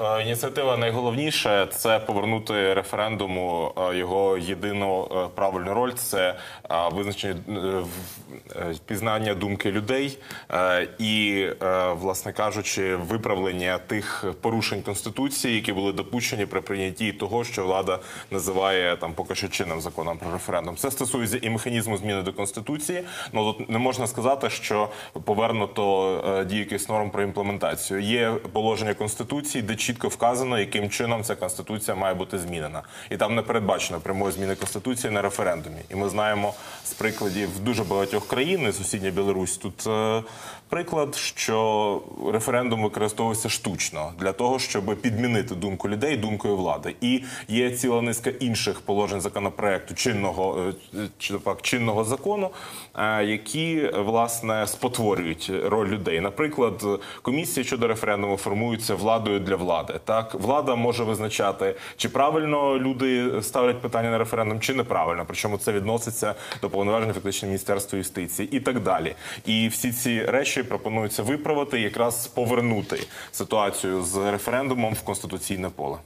Е, Ініціатива найголовніша це повернути референдуму е, його єдину е, правильну роль це визначення пізнання думки людей і, власне кажучи, виправлення тих порушень конституції, які були допущені при прийнятті того, що влада називає там поки що чинним законом про референдум. Це стосується і механізму зміни до конституції. Ну тут не можна сказати, що повернуто якихось норм про імплементацію. Є положення конституції, де чітко вказано, яким чином ця конституція має бути змінена, і там не передбачено прямої зміни конституції на референдумі. І ми знаємо з прикладів дуже багатьох країн, сусідня Білорусь тут. е, Приклад, що референдум використовується штучно для того, щоб підмінити думку людей думкою влади, і є ціла низка інших положень законопроекту чинного е, чи так, чинного закону, е, які власне спотворюють роль людей. Наприклад, комісії щодо референдуму формуються владою для влади. Так, влада може визначати, чи правильно люди ставлять питання на референдум, чи неправильно. Причому це відноситься до повноважень фактично міністерства юстиції і так далі. І всі ці речі пропонуються виправити, якраз повернути ситуацію з референдумом в конституційне поле.